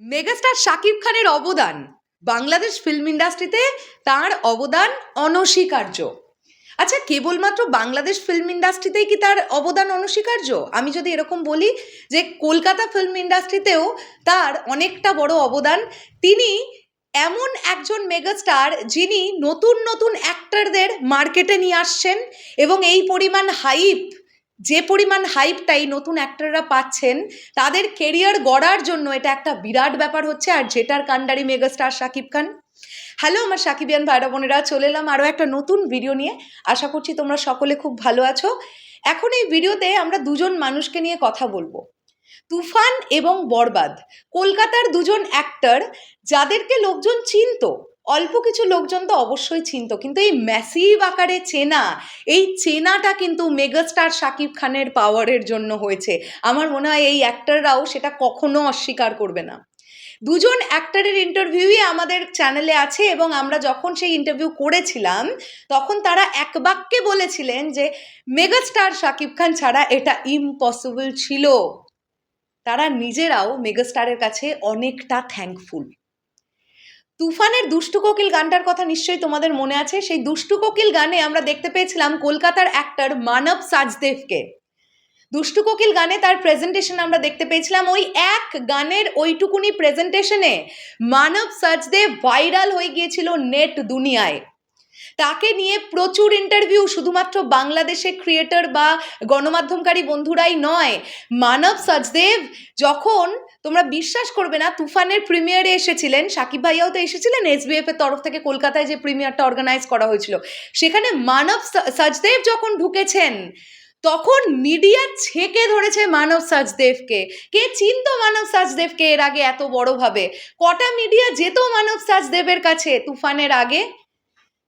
Megastar Shakib খানের অবদান Bangladesh film ইন্ডাস্ট্রিতে তার অবদান অনস্বীকার্য। আচ্ছা কেবলমাত্র বাংলাদেশ ফিল্ম ইন্ডাস্ট্রিতেই কি তার অবদান অনস্বীকার্য? আমি যদি এরকম বলি যে কলকাতা ফিল্ম ইন্ডাস্ট্রিতেও তার অনেকটা বড় অবদান। তিনি এমন একজন মেগাস্টার যিনি নতুন নতুন অ্যাক্টরদের মার্কেটে নিয়ে আসছেন এবং এই পরিমাণ হাইপ যে পরিমাণ হাইপ হাইপটাই নতুন অ্যাক্টররা পাচ্ছেন, তাদের কেরিয়ার গড়ার জন্য এটা একটা বিরাট ব্যাপার হচ্ছে। আর যেটার কান্ডারি মেগাস্টার শাকিব খান। হ্যালো আমার সাকিবিয়ান ভাইরা বোনেরা, চলে এলাম আরও একটা নতুন ভিডিও নিয়ে। আশা করছি তোমরা সকলে খুব ভালো আছো। এখন এই ভিডিওতে আমরা দুজন মানুষকে নিয়ে কথা বলব। তুফান এবং বরবাদ। কলকাতার দুজন অ্যাক্টর যাদেরকে লোকজন চিনতো অল্প কিছু লোকজন তো অবশ্যই চিনত, কিন্তু এই ম্যাসিভ আকারে চেনা, এই চেনাটা কিন্তু মেগাস্টার শাকিব খানের পাওয়ারের জন্য হয়েছে। আমার মনে হয় এই অ্যাক্টাররাও সেটা কখনো অস্বীকার করবে না। দুজন অ্যাক্টারের ইন্টারভিউই আমাদের চ্যানেলে আছে এবং আমরা যখন সেই ইন্টারভিউ করেছিলাম, তখন তারা এক বাক্যে বলেছিলেন যে মেগাস্টার শাকিব খান ছাড়া এটা ইম্পসিবল ছিল। তারা নিজেরাও মেগাস্টারের কাছে অনেকটা থ্যাঙ্কফুল তুফানের দুষ্টু কোকিল গানটার কথা নিশ্চয়ই তোমাদের মনে আছে। সেই দুষ্টু কোকিল গানে আমরা দেখতে পেয়েছিলাম কলকাতার অ্যাক্টর মানব সাজদেবকে। দুষ্টু কোকিল গানে তার প্রেজেন্টেশন আমরা দেখতে পেয়েছিলাম। ওই এক গানের ওইটুকুনি প্রেজেন্টেশনে মানব সাজদেব ভাইরাল হয়ে গিয়েছিল নেট দুনিয়ায়। তাকে নিয়ে প্রচুর ইন্টারভিউ শুধুমাত্র বাংলাদেশে ক্রিয়েটর বা গণমাধ্যমকারী বন্ধুরাই নয়। মানব সাজদেব, যখন তোমরা বিশ্বাস করবে না, তুফানের প্রিমিয়ারে এসেছিলেন, সাকিব ভাইয়াও তো এসেছিলেন এসবিএফ এর তরফ থেকে কলকাতায় যে প্রিমিয়ারটা অর্গানাইজ করা হয়েছিল। সেখানে মানব সাজদেব যখন ঢুকেছেন, তখন মিডিয়া ছেকে ধরেছে মানব সাজদেবকে। কে চিনতো মানব সাজদেবকে এর আগে এত বড়ভাবে? কটা মিডিয়া যেত মানব সাজদেবের কাছে, তুফানের আগে?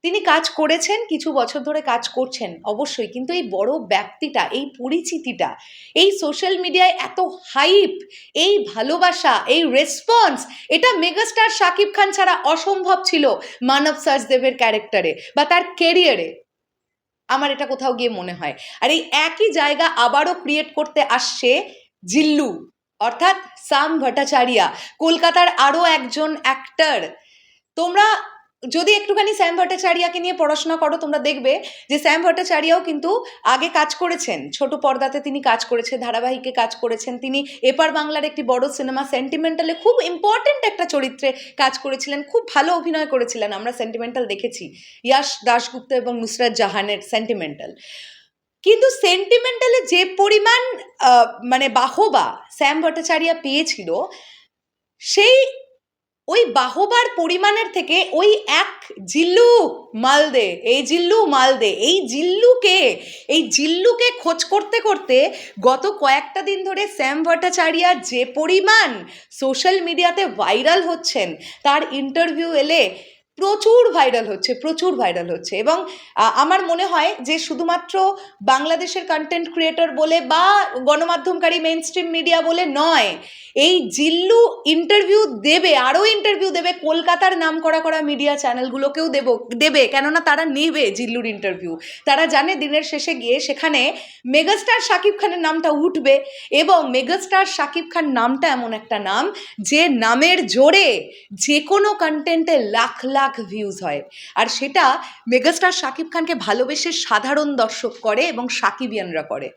তিনি কাজ করেছেন, কিছু বছর ধরে কাজ করছেন, অবশ্যই। কিন্তু এই বড় ব্যক্তিটা, এই পরিচিতিটা, এই সোশ্যাল মিডিয়ায় এত হাইপ এই ভালোবাসা, এই রেসপন্স এটা মেগাস্টার শাকিব খান ছাড়া অসম্ভব ছিল মানব সাজদেবের ক্যারেক্টারে বা তার কেরিয়ারে আমার এটা কোথাও গিয়ে মনে হয়। আর এই একই জায়গা আবারও ক্রিয়েট করতে আসছে জিল্লু, অর্থাৎ সাম ভট্টাচারিয়া, কলকাতার আরও একজন অ্যাক্টার তোমরা যদি একটুখানি স্যাম ভট্টাচারিয়াকে নিয়ে পড়াশোনা করো, তোমরা দেখবে যে স্যাম ভট্টাচারিয়াও কিন্তু আগে কাজ করেছেন। ছোট পর্দাতে তিনি কাজ করেছেন ধারাবাহিকে কাজ করেছেন। তিনি এপার বাংলার একটি বড় সিনেমা সেন্টিমেন্টালে খুব ইম্পর্ট্যান্ট একটা চরিত্রে কাজ করেছিলেন, খুব ভালো অভিনয় করেছিলেন, আমরা সেন্টিমেন্টাল দেখেছি। ইয়াশ দাশগুপ্ত এবং নুসরাত জাহানের সেন্টিমেন্টাল কিন্তু সেন্টিমেন্টালে যে পরিমাণ মানে বাহবা স্যাম ভট্টাচারিয়া পেয়েছিল, সেই ওই বাহবার পরিমাণের থেকে ওই এক জিল্লু মালদে, এই জিল্লু মালদে, এই জিল্লুকে এই জিল্লুকে খোঁজ করতে করতে গত কয়েকটা দিন ধরে শ্যাম ভট্টাচারিয়া যে পরিমাণ সোশ্যাল মিডিয়াতে ভাইরাল হচ্ছেন, তার ইন্টারভিউ এলে প্রচুর ভাইরাল হচ্ছে, প্রচুর ভাইরাল হচ্ছে এবং আমার মনে হয় যে শুধুমাত্র বাংলাদেশের কন্টেন্ট ক্রিয়েটর বলে বা গণমাধ্যমকারী মেন স্ট্রিম মিডিয়া বলে নয়, এই জিল্লু ইন্টারভিউ দেবে, আরও ইন্টারভিউ দেবে, কলকাতার নাম করা করা মিডিয়া চ্যানেলগুলোকেও দেব, দেবে, কেননা তারা নেবে জিল্লুর ইন্টারভিউ তারা জানে দিনের শেষে গিয়ে সেখানে মেগাস্টার শাকিব খানের নামটা উঠবে এবং মেগাস্টার শাকিব খান নামটা এমন একটা নাম, যে নামের জোরে যে কোনো কন্টেন্টে লাখ লাখ ভিউজ হয়। আর সেটা মেগাস্টার শাকিব খানকে ভালোবেসে সাধারণ দর্শক করে এবং সাকিবিয়ানরা করে।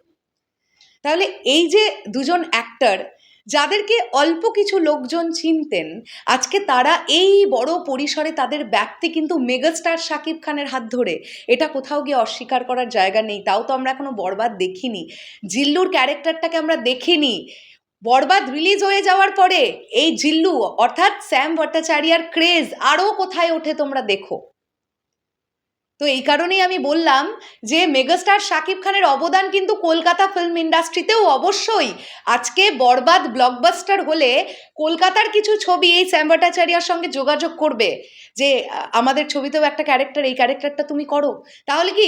তাহলে এই যে দুজন অ্যাক্টর যাদেরকে অল্প কিছু লোকজন চিনতেন, আজকে তারা এই বড় পরিসরে তাদের ব্যক্তি কিন্তু মেগাস্টার শাকিব খানের হাত ধরে। এটা কোথাও গিয়ে অস্বীকার করার জায়গা নেই। তাও তো আমরা এখনও বরবাদ দেখিনি। জিল্লুর ক্যারেক্টারটাকে আমরা দেখিনি বরবাদ রিলিজ হয়ে যাওয়ার পরে এই জিল্লু, অর্থাৎ স্যাম ভট্টাচার্যার ক্রেজ আরও কোথায় ওঠে তোমরা দেখো। তো এই কারণেই আমি বললাম যে মেগাস্টার শাকিব খানের অবদান কিন্তু কলকাতা ফিল্ম ইন্ডাস্ট্রিতেও অবশ্যই। আজকে বরবাদ ব্লকবাস্টার হলে কলকাতার কিছু ছবি এই স্যাম ভট্টাচারিয়ার সঙ্গে যোগাযোগ করবে যে, আমাদের ছবিতেও একটা ক্যারেক্টার এই ক্যারেক্টারটা তুমি করো। তাহলে কি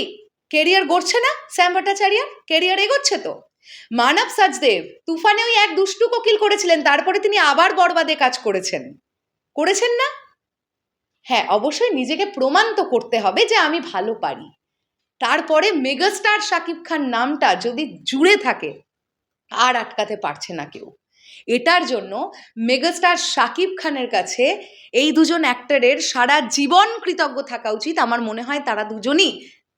কেরিয়ার গড়ছে না স্যাম ভট্টাচারিয়ার কেরিয়ার এগোচ্ছে তো? মানব সাজদেব তুফানে ওই এক দুষ্টু কোকিল করেছিলেন, তারপরে তিনি আবার বরবাদে কাজ করেছেন। করেছেন না? হ্যাঁ অবশ্যই নিজেকে প্রমাণ তো করতে হবে যে আমি ভালো পারি। তারপরে মেগাস্টার শাকিব খান নামটা যদি জুড়ে থাকে, আর আটকাতে পারছে না কেউ। এটার জন্য মেগাস্টার শাকিব খানের কাছে এই দুজন অ্যাক্টরের সারা জীবন কৃতজ্ঞ থাকা উচিত। আমার মনে হয় তারা দুজনই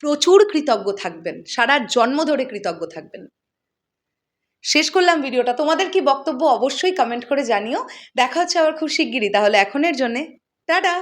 প্রচুর কৃতজ্ঞ থাকবেন, সারা জন্ম ধরে কৃতজ্ঞ থাকবেন। শেষ করলাম ভিডিওটা। তোমাদের কি বক্তব্য অবশ্যই কমেন্ট করে জানিও। দেখা হচ্ছে আবার খুব শিগগিরই, তাহলে এখনের জন্যে। টাটা!